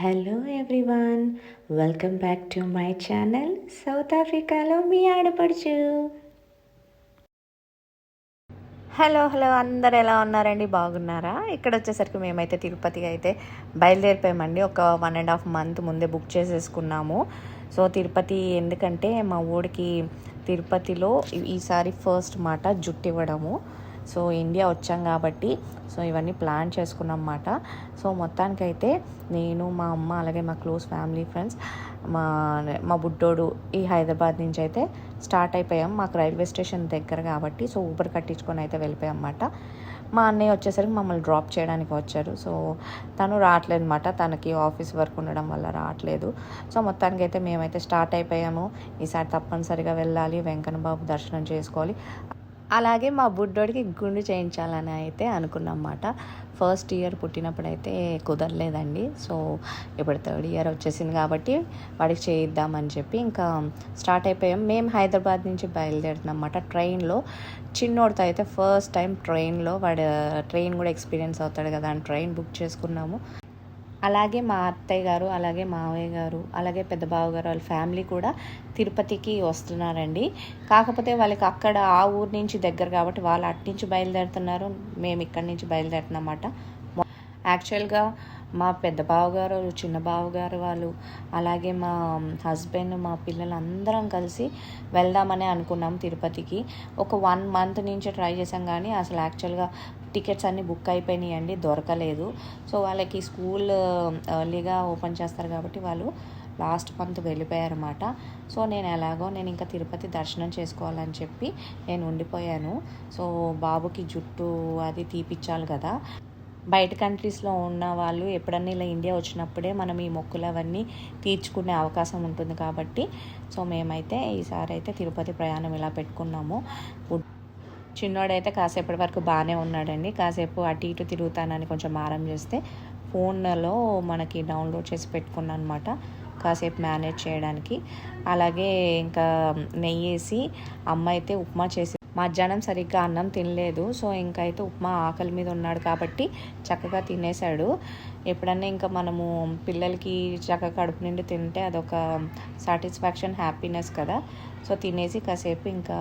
Hello everyone welcome back to my channel south ఆఫ్రికాలో మీ ఆడపడుచు. హలో హలో అందరు ఎలా ఉన్నారండి? బాగున్నారా? ఇక్కడ వచ్చేసరికి మేమైతే తిరుపతికి అయితే బయలుదేరిపోయామండి. ఒక వన్ అండ్ హాఫ్ మంత్ ముందే బుక్ చేసేసుకున్నాము. సో తిరుపతి ఎందుకంటే మా ఊడికి తిరుపతిలో ఈసారి ఫస్ట్ మాట జుట్టు ఇవ్వడము సో ఇండియా వచ్చాం కాబట్టి సో ఇవన్నీ ప్లాన్ చేసుకున్నాం అన్నమాట. సో మొత్తానికైతే నేను మా అమ్మ అలాగే మా క్లోజ్ ఫ్యామిలీ ఫ్రెండ్స్ మా మా బుడ్డోడు ఈ హైదరాబాద్ నుంచి అయితే స్టార్ట్ అయిపోయాం. మాకు రైల్వే స్టేషన్ దగ్గర కాబట్టి సో ఊబర్ కట్టించుకొని అయితే వెళ్ళిపోయాం అన్నమాట. మా అన్నయ్య వచ్చేసరికి మమ్మల్ని డ్రాప్ చేయడానికి వచ్చారు. సో తను రావట్లేదు అనమాట తనకి ఆఫీస్ వర్క్ ఉండడం వల్ల రావట్లేదు. సో మొత్తానికి అయితే మేమైతే స్టార్ట్ అయిపోయాము. ఈసారి తప్పనిసరిగా వెళ్ళాలి వెంకన్న బాబు దర్శనం చేసుకోవాలి. అలాగే మా బుడ్డోడికి గుండు చేయించాలని అయితే అనుకున్నమాట. ఫస్ట్ ఇయర్ పుట్టినప్పుడు అయితే కుదరలేదండి. సో ఇప్పుడు థర్డ్ ఇయర్ వచ్చేసింది కాబట్టి వాడికి చేయిద్దామని చెప్పి ఇంకా స్టార్ట్ అయిపోయాం. మేము హైదరాబాద్ నుంచి బయలుదేరుతున్నమాట ట్రైన్లో చిన్నోడితో అయితే ఫస్ట్ టైం ట్రైన్లో వాడు ట్రైన్ కూడా ఎక్స్పీరియన్స్ అవుతాడు కదా అని ట్రైన్ బుక్ చేసుకున్నాము. అలాగే మా అత్తయ్య గారు అలాగే మావయ్య గారు అలాగే పెద్ద బావ గారు వాళ్ళ ఫ్యామిలీ కూడా తిరుపతికి వస్తున్నారండి. కాకపోతే వాళ్ళకి అక్కడ ఆ ఊరు నుంచి దగ్గర కాబట్టి వాళ్ళు అటు నుంచి బయలుదేరుతున్నారు. మేము ఇక్కడి నుంచి బయలుదేరుతున్నమాట యాక్చువల్గా మా పెద్ద బావగారు చిన్న బావగారు వాళ్ళు అలాగే మా హస్బెండ్ మా పిల్లలు అందరం కలిసి వెళ్దామని అనుకున్నాం తిరుపతికి. ఒక వన్ మంత్ నుంచి ట్రై చేసాం కానీ అసలు యాక్చువల్గా టికెట్స్ అన్నీ బుక్ అయిపోయినాయండి దొరకలేదు. సో వాళ్ళకి స్కూల్ ఎర్లీగా ఓపెన్ చేస్తారు కాబట్టి వాళ్ళు లాస్ట్ మంత్ వెళ్ళిపోయారన్నమాట. సో నేను ఎలాగో నేను ఇంకా తిరుపతి దర్శనం చేసుకోవాలని చెప్పి నేను ఉండిపోయాను. సో బాబుకి జుట్టు అది తీపిచ్చాలి కదా. బయట కంట్రీస్లో ఉన్న వాళ్ళు ఎప్పుడన్నా ఇలా ఇండియా వచ్చినప్పుడే మనం ఈ మొక్కులు అవన్నీ తీర్చుకునే అవకాశం ఉంటుంది కాబట్టి. సో మేమైతే ఈసారి అయితే తిరుపతి ప్రయాణం ఇలా పెట్టుకున్నాము. చిన్నోడైతే కాసేపటి వరకు బాగానే ఉన్నాడండి. కాసేపు అటు ఇటు తిరుగుతానని కొంచెం ఆరం చేస్తే ఫోన్లో మనకి డౌన్లోడ్ చేసి పెట్టుకున్నాను అనమాట కాసేపు మేనేజ్ చేయడానికి. అలాగే ఇంకా నెయ్యి వేసి అమ్మ అయితే ఉప్మా చేసి మధ్యాహ్నం సరిగ్గా అన్నం తినలేదు. సో ఇంకైతే ఉప్మా ఆకలి మీద ఉన్నాడు కాబట్టి చక్కగా తినేశాడు. ఎప్పుడన్నా ఇంకా మనము పిల్లలకి చక్కగా కడుపు నిండి తింటే అదొక సాటిస్ఫాక్షన్ హ్యాపీనెస్ కదా. సో తినేసి కాసేపు ఇంకా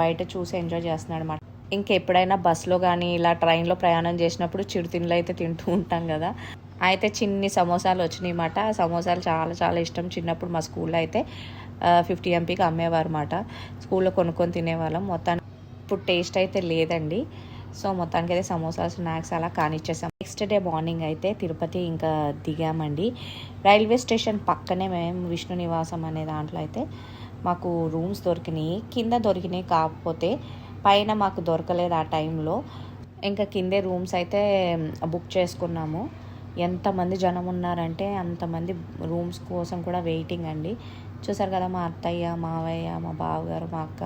బయట చూసి ఎంజాయ్ చేస్తున్నాడు అనమాట ఇంకెప్పుడైనా బస్సులో కానీ ఇలా ట్రైన్లో ప్రయాణం చేసినప్పుడు చిరు తిండ్లు అయితే తింటూ ఉంటాం కదా. అయితే చిన్ని సమోసాలు వచ్చినాయి అన్నమాట. సమోసాలు చాలా చాలా ఇష్టం. చిన్నప్పుడు మా స్కూల్లో అయితే ఫిఫ్టీ ఎంపీకి అమ్మేవారు అన్నమాట. స్కూల్లో కొనుక్కొని తినేవాళ్ళం. మొత్తానికి ఇప్పుడు టేస్ట్ అయితే లేదండి. సో మొత్తానికి అయితే సమోసా స్నాక్స్ అలా కానిచ్చేసాం. నెక్స్ట్ డే మార్నింగ్ అయితే తిరుపతి ఇంకా దిగామండి. రైల్వే స్టేషన్ పక్కనే మేము విష్ణు నివాసం అనే దాంట్లో అయితే మాకు రూమ్స్ దొరికినాయి. కింద దొరికినాయి కాకపోతే పైన మాకు దొరకలేదు ఆ టైంలో. ఇంకా కిందే రూమ్స్ అయితే బుక్ చేసుకున్నాము. ఎంతమంది జనం ఉన్నారంటే అంతమంది రూమ్స్ కోసం కూడా వెయిటింగ్ అండి. చూసారు కదా మా అత్తయ్య మావయ్య మా బావగారు మా అక్క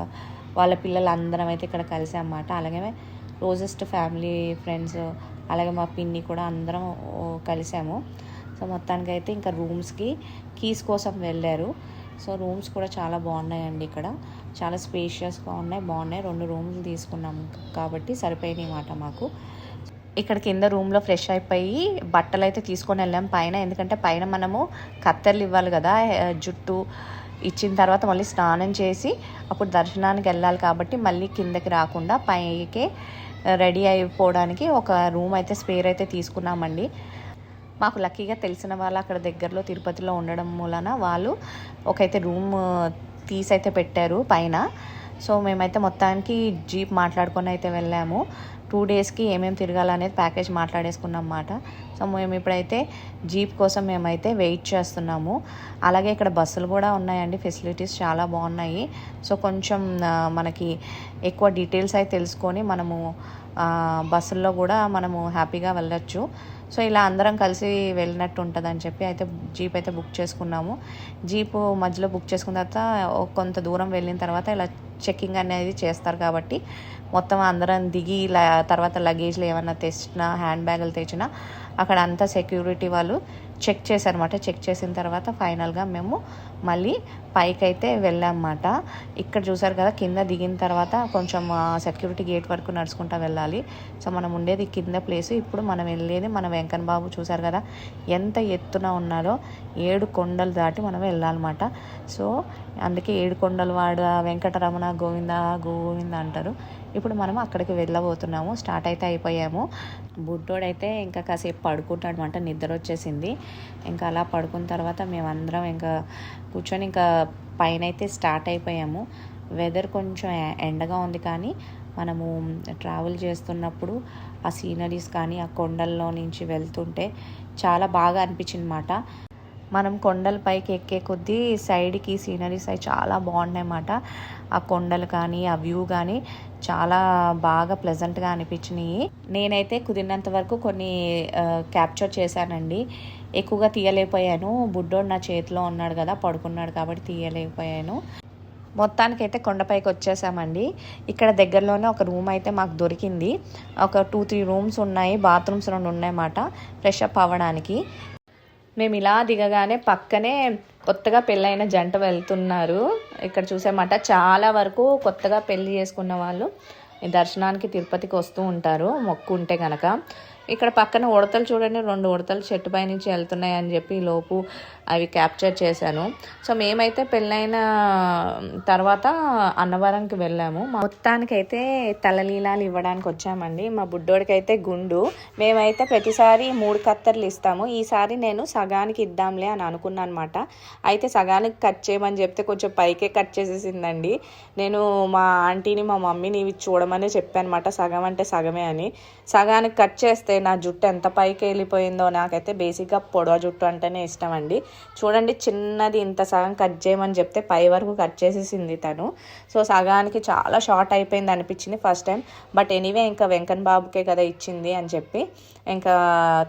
వాళ్ళ పిల్లలు అందరం అయితే ఇక్కడ కలిసామన్నమాట. అలాగే రోజెస్ట్ ఫ్యామిలీ ఫ్రెండ్స్ అలాగే మా పిన్ని కూడా అందరం కలిసాము. సో మొత్తానికి అయితే ఇంకా రూమ్స్కి కీస్ కోసం వెళ్ళారు. సో రూమ్స్ కూడా చాలా బాగున్నాయండి ఇక్కడ. చాలా స్పేషియస్గా ఉన్నాయి. బాగున్నాయి. రెండు రూమ్లు తీసుకున్నాము కాబట్టి సరిపోయినాయి అన్నమాట మాకు. ఇక్కడ కింద రూమ్లో ఫ్రెష్ అయిపోయి బట్టలు అయితే తీసుకొని వెళ్ళాం పైన. ఎందుకంటే పైన మనము కత్తెర్లు ఇవ్వాలి కదా జుట్టు ఇచ్చిన తర్వాత మళ్ళీ స్నానం చేసి అప్పుడు దర్శనానికి వెళ్ళాలి కాబట్టి మళ్ళీ కిందకి రాకుండా పైకే రెడీ అయిపోవడానికి ఒక రూమ్ అయితే స్పేర్ అయితే తీసుకున్నామండి. మాకు లక్కీగా తెలిసిన వాళ్ళు అక్కడ దగ్గరలో తిరుపతిలో ఉండడం మూలన వాళ్ళు ఒకైతే రూమ్ తీసైతే పెట్టారు పైన. సో మేమైతే మొత్తానికి జీప్ మాట్లాడుకొని అయితే వెళ్ళాము. టూ డేస్కి ఏమేమి తిరగాలనేది ప్యాకేజ్ మాట్లాడేసుకున్నాం అన్నమాట. సో మేము ఇప్పుడైతే జీప్ కోసం మేమైతే వెయిట్ చేస్తున్నాము. అలాగే ఇక్కడ బస్సులు కూడా ఉన్నాయండి ఫెసిలిటీస్ చాలా బాగున్నాయి. సో కొంచెం మనకి ఎక్కువ డీటెయిల్స్ అయితే తెలుసుకొని మనము బస్సుల్లో కూడా మనము హ్యాపీగా వెళ్ళొచ్చు. సో ఇలా అందరం కలిసి వెళ్ళినట్టు ఉంటుంది అని చెప్పి అయితే జీప్ అయితే బుక్ చేసుకున్నాము. జీప్ మధ్యలో బుక్ చేసుకున్న తర్వాత కొంత దూరం వెళ్ళిన తర్వాత ఇలా చెక్కింగ్ అనేది చేస్తారు కాబట్టి మొత్తం అందరం దిగి తర్వాత లగేజ్లు ఏమైనా తెచ్చినా హ్యాండ్ బ్యాగులు తెచ్చినా అక్కడ అంతా సెక్యూరిటీ వాళ్ళు చెక్ చేశారన్నమాట. చెక్ చేసిన తర్వాత ఫైనల్గా మేము మళ్ళీ పైకి అయితే వెళ్ళామన్నమాట. ఇక్కడ చూసారు కదా కింద దిగిన తర్వాత కొంచెం సెక్యూరిటీ గేట్ వరకు నడుచుకుంటా వెళ్ళాలి. సో మనం ఉండేది కింద ప్లేస్. ఇప్పుడు మనం వెళ్ళేది మన వెంకన్ బాబు చూసారు కదా ఎంత ఎత్తున ఉన్నారో ఏడు కొండలు దాటి మనం వెళ్ళాలన్నమాట. సో అందుకే ఏడు కొండలు వాడ వెంకటరమణ గోవింద గోవింద అంటారు. ఇప్పుడు మనం అక్కడికి వెళ్ళబోతున్నాము స్టార్ట్ అయితే అయిపోయాము. బుడ్డోడైతే ఇంకా కాసేపు పడుకుంటాడు అనమాట నిద్ర వచ్చేసింది ఇంకా అలా పడుకున్న తర్వాత మేమందరం ఇంకా కూర్చొని ఇంకా పైన అయితే స్టార్ట్ అయిపోయాము. వెదర్ కొంచెం ఎండగా ఉంది కానీ మనము ట్రావెల్ చేస్తున్నప్పుడు ఆ సీనరీస్ కానీ ఆ కొండల్లో నుంచి వెళ్తుంటే చాలా బాగా అనిపించింది అనమాట మనం కొండల పైకి ఎక్కే కొద్దీ సైడ్కి సీనరీస్ అవి చాలా బాగున్నాయి అన్నమాట ఆ కొండలు కానీ ఆ వ్యూ కానీ చాలా బాగా ప్లెజెంట్గా అనిపించినాయి. నేనైతే కుదిరినంత వరకు కొన్ని క్యాప్చర్ చేశానండి. ఎక్కువగా తీయలేకపోయాను. బుడ్డోడు నా చేతిలో ఉన్నాడు కదా పడుకున్నాడు కాబట్టి తీయలేకపోయాను. మొత్తానికైతే కొండపైకి వచ్చేసామండి. ఇక్కడ దగ్గరలోనే ఒక రూమ్ అయితే మాకు దొరికింది. ఒక టూ త్రీ రూమ్స్ ఉన్నాయి. బాత్రూమ్స్ రెండు ఉన్నాయన్నమాట ఫ్రెష్ అప్ అవ్వడానికి. మేము ఇలా దిగగానే పక్కనే కొత్తగా పెళ్ళైన జంట వెళ్తున్నారు. ఇక్కడ చూసామట చాలా వరకు కొత్తగా పెళ్ళి చేసుకున్న వాళ్ళు దర్శనానికి తిరుపతికి వస్తూ ఉంటారు. మొక్కు ఉంటే కనుక ఇక్కడ పక్కన ఉడతలు చూడండి రెండు ఉడతలు చెట్టు పై నుంచి వెళ్తున్నాయి అని చెప్పి లోపు అవి క్యాప్చర్ చేశాను. సో మేమైతే పెళ్ళైన తర్వాత అన్నవరంకి వెళ్ళాము. మొత్తానికి మొత్తానికైతే తలలీలాలు ఇవ్వడానికి వచ్చామండి. మా బుడ్డోడికి అయితే గుండు. మేమైతే ప్రతిసారి మూడు కత్తర్లు ఇస్తాము. ఈసారి నేను సగానికి ఇద్దాంలే అని అనుకున్నాను అనమాట అయితే సగానికి కట్ చేయమని చెప్తే కొంచెం పైకే కట్ చేసేసిందండి. నేను మా ఆంటీని మా మమ్మీని ఇవి చూడమనే చెప్పాను అనమాట సగం అంటే సగమే అని. సగానికి కట్ చేస్తే నా జుట్టు ఎంత పైకి వెళ్ళిపోయిందో నాకైతే బేసిక్గా పొడవ జుట్టు అంటేనే ఇష్టం అండి. చూడండి చిన్నది ఇంత సగం కట్ చేయమని చెప్తే పై వరకు కట్ చేసేసింది తను. సో సగానికి చాలా షార్ట్ అయిపోయింది అనిపించింది ఫస్ట్ టైం బట్ ఎనీవే ఇంకా వెంకన్ బాబుకే కదా ఇచ్చింది అని చెప్పి ఇంకా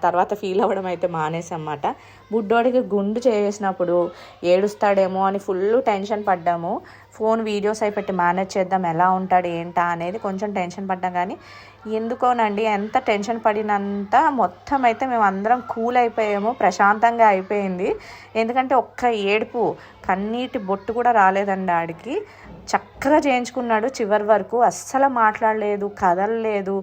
తర్వాత ఫీల్ అవ్వడం అయితే మానేసన్నమాట. బుడ్డోడికి గుండు చేసినప్పుడు ఏడుస్తాడేమో అని ఫుల్ టెన్షన్ పడ్డాము. ఫోన్ వీడియోస్ అయి పెట్టి మేనేజ్ చేద్దాం ఎలా ఉంటాడు ఏంటా అనేది కొంచెం టెన్షన్ పడ్డాం. కానీ ఎందుకోనండి ఎంత టెన్షన్ పడినా అంతా మొత్తం అయితే మేము అందరం కూల్ అయిపోయాము ప్రశాంతంగా అయిపోయింది. ఎందుకంటే ఒక్క ఏడుపు కన్నీటి బొట్టు కూడా రాలేదండి ఆడికి. చక్కగా చేయించుకున్నాడు చివరి వరకు. అస్సలు మాట్లాడలేదు కదలలేదు.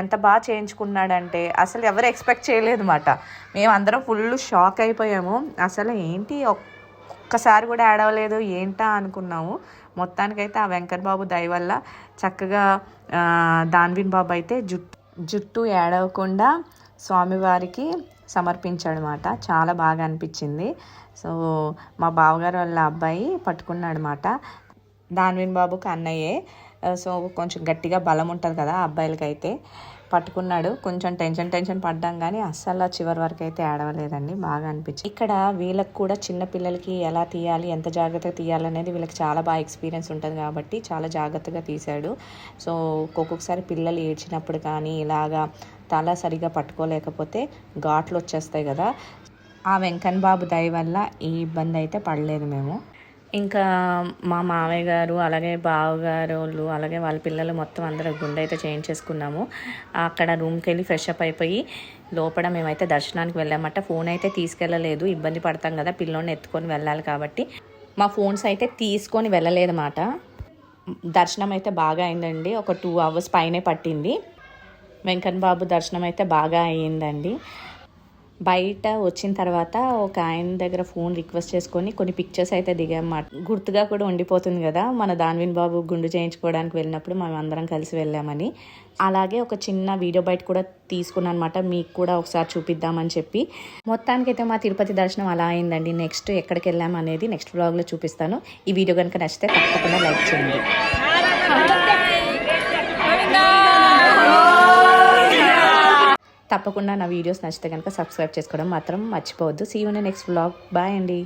ఎంత బాగా చేయించుకున్నాడంటే అసలు ఎవరు ఎక్స్పెక్ట్ చేయలేదు మాట మేము అందరం ఫుల్ షాక్ అయిపోయాము. అసలు ఏంటి ఒక్కసారి కూడా ఆడవలేదు ఏంటా అనుకున్నాము. మొత్తానికైతే ఆ వెంకట్ బాబు దయ వల్ల చక్కగా దాన్విన్ బాబు అయితే జుట్టు జుట్టు ఏడవకుండా స్వామివారికి సమర్పించాడనమాట. చాలా బాగా అనిపించింది. సో మా బావగారు వాళ్ళ అబ్బాయి పట్టుకున్నాడనమాట. దాన్విన్ బాబుకి అన్నయ్యే. సో కొంచెం గట్టిగా బలం ఉంటుంది కదా అబ్బాయిలకైతే. పట్టుకున్నాడు. కొంచెం టెన్షన్ టెన్షన్ పడ్డాం కానీ అస్సలు చివరి వరకు అయితే ఆడవలేదండి బాగా అనిపించింది. ఇక్కడ వీళ్ళకి కూడా చిన్న పిల్లలకి ఎలా తీయాలి ఎంత జాగ్రత్తగా తీయాలి అనేది వీళ్ళకి చాలా బాగా ఎక్స్పీరియన్స్ ఉంటుంది కాబట్టి చాలా జాగ్రత్తగా తీశాడు. సో ఒక్కొక్కసారి పిల్లలు ఏడ్చినప్పుడు కానీ ఇలాగా తల సరిగా పట్టుకోలేకపోతే ఘాట్లు వచ్చేస్తాయి కదా. ఆ వెంకన్ బాబు దయ వల్ల ఈ ఇబ్బంది అయితే పడలేదు మేము. ఇంకా మా మామయ్య గారు అలాగే బావగారు వాళ్ళు అలాగే వాళ్ళ పిల్లలు మొత్తం అందరూ గుండె అయితే చేయించేసుకున్నాము. అక్కడ రూమ్కి వెళ్ళి ఫ్రెష్ అప్ అయిపోయి లోపల మేమైతే దర్శనానికి వెళ్ళామట. ఫోన్ అయితే తీసుకెళ్ళలేదు. ఇబ్బంది పడతాం కదా పిల్లోని ఎత్తుకొని వెళ్ళాలి కాబట్టి. మా ఫోన్స్ అయితే తీసుకొని వెళ్ళలేదన్నమాట. దర్శనం అయితే బాగా అయిందండి. ఒక టూ అవర్స్ పైనే పట్టింది. వెంకన్ బాబు దర్శనం అయితే బాగా అయ్యిందండి. బయట వచ్చిన తర్వాత ఒక ఆయన దగ్గర ఫోన్ రిక్వెస్ట్ చేసుకొని కొన్ని పిక్చర్స్ అయితే దిగామన్నమాట. గుర్తుగా కూడా ఉండిపోతుంది కదా మన దాన్విన్ బాబు గుండు చేయించుకోవడానికి వెళ్ళినప్పుడు మనం అందరం కలిసి వెళ్ళామని. అలాగే ఒక చిన్న వీడియో బయట కూడా తీసుకున్నాను అనమాట మీకు కూడా ఒకసారి చూపిద్దామని చెప్పి. మొత్తానికైతే మా తిరుపతి దర్శనం అలా అయిందండి. నెక్స్ట్ ఎక్కడికి వెళ్ళాం అనేది నెక్స్ట్ బ్లాగ్లో చూపిస్తాను. ఈ వీడియో కనుక నచ్చితే తప్పకుండా లైక్ చేయండి. తప్పకుండా నా వీడియోస్ నచ్చితే కనుక సబ్స్క్రైబ్ చేసుకోవడం మాత్రం మర్చిపోవద్దు. See you next blog bye అండి.